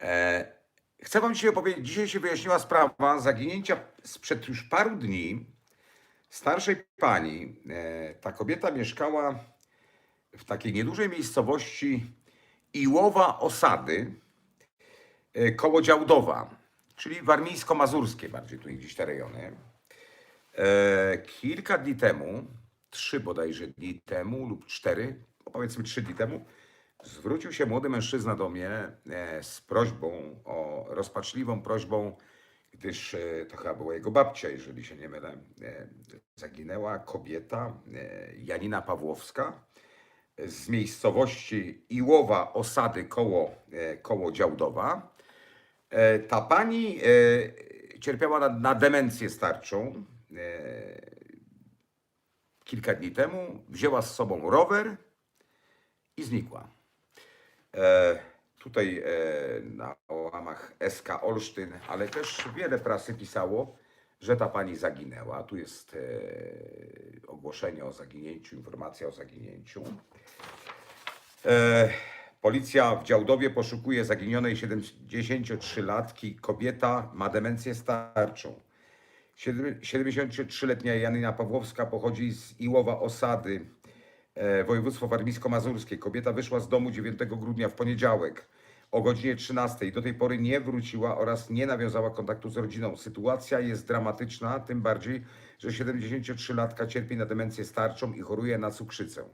E, chcę Wam dzisiaj opowiedzieć, dzisiaj się wyjaśniła sprawa zaginięcia sprzed już paru dni starszej pani. E, ta kobieta mieszkała w takiej niedużej miejscowości Iłowa Osady e, koło Działdowa, czyli warmińsko-mazurskie bardziej tu gdzieś te rejony. Kilka dni temu, trzy bodajże dni temu lub cztery, powiedzmy trzy dni temu, zwrócił się młody mężczyzna do mnie e, z prośbą, o rozpaczliwą prośbą, gdyż e, to chyba była jego babcia, jeżeli się nie mylę, e, zaginęła kobieta Janina Pawłowska z miejscowości Iłowa Osady koło, koło Działdowa. Ta pani cierpiała na, na demencję starczą. Kilka dni temu wzięła z sobą rower i znikła. E, tutaj e, na łamach SK Olsztyn, ale też wiele prasy pisało, że ta pani zaginęła. Tu jest e, ogłoszenie o zaginięciu, informacja o zaginięciu. Policja w Działdowie poszukuje zaginionej 73-latki. Kobieta ma demencję starczą. Siedem- 73-letnia Janina Pawłowska pochodzi z Iłowa Osady, województwo warmińsko-mazurskie. Kobieta wyszła z domu 9 grudnia w poniedziałek o godzinie 13. Do tej pory nie wróciła oraz nie nawiązała kontaktu z rodziną. Sytuacja jest dramatyczna, tym bardziej, że 73-latka cierpi na demencję starczą i choruje na cukrzycę.